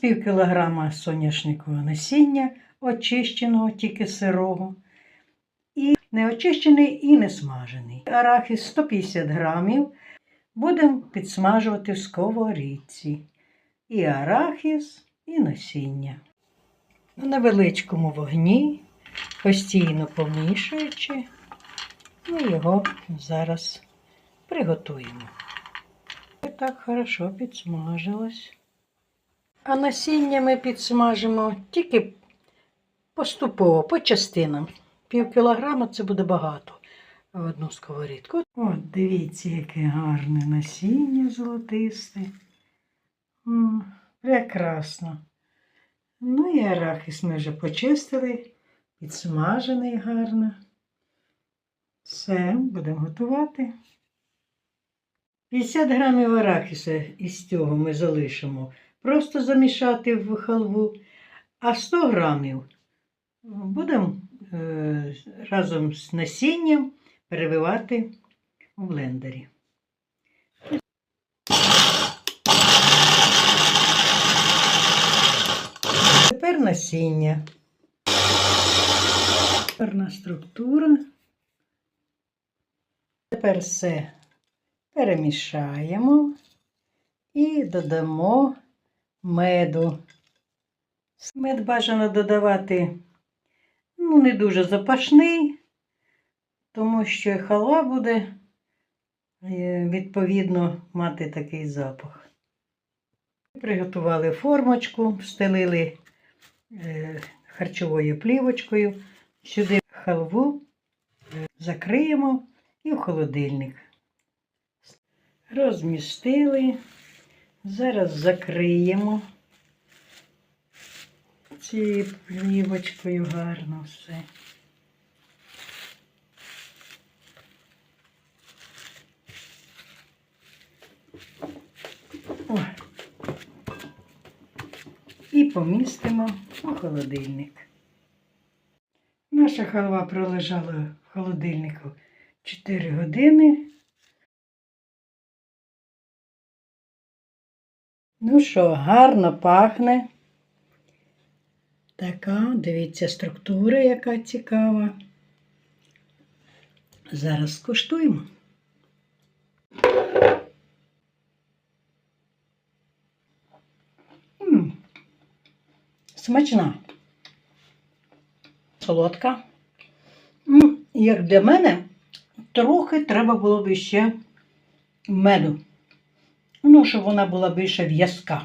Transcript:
пів кілограма соняшникового насіння, очищеного, тільки сирого. І не очищений і не смажений. Арахіс 150 грамів. Будемо підсмажувати в сковорідці. І арахіс, і насіння. На невеличкому вогні, постійно помішуючи, ми його зараз приготуємо. І так хорошо підсмажилось. А насіння ми підсмажимо тільки поступово, по частинам. Пів кілограма це буде багато в одну сковорідку. От, дивіться, яке гарне насіння золотисте. Прекрасно. Ну і арахіс ми вже почистили, підсмажений гарно. Все, будемо готувати. 50 грамів арахіса із цього ми залишимо. Просто замішати в халву. А 100 грамів будемо е, разом з насінням перебивати у блендері. Тепер насіння. Гарна структура. Тепер все перемішаємо і додамо меду. Мед бажано додавати ну, не дуже запашний, тому що халва буде е, відповідно мати такий запах. Приготували формочку, встелили е, харчовою плівочкою, сюди халву е, закриємо і в холодильник. Розмістили. Зараз закриємо цією плівочкою гарно все. О. І помістимо у холодильник. Наша халва пролежала в холодильнику 4 години. Ну що, гарно пахне. Така, дивіться, структура, яка цікава. Зараз скуштуємо. М, Смачна. Солодка. М, Як для мене, трохи треба було б ще меду. Ну, щоб вона була більше в'язка.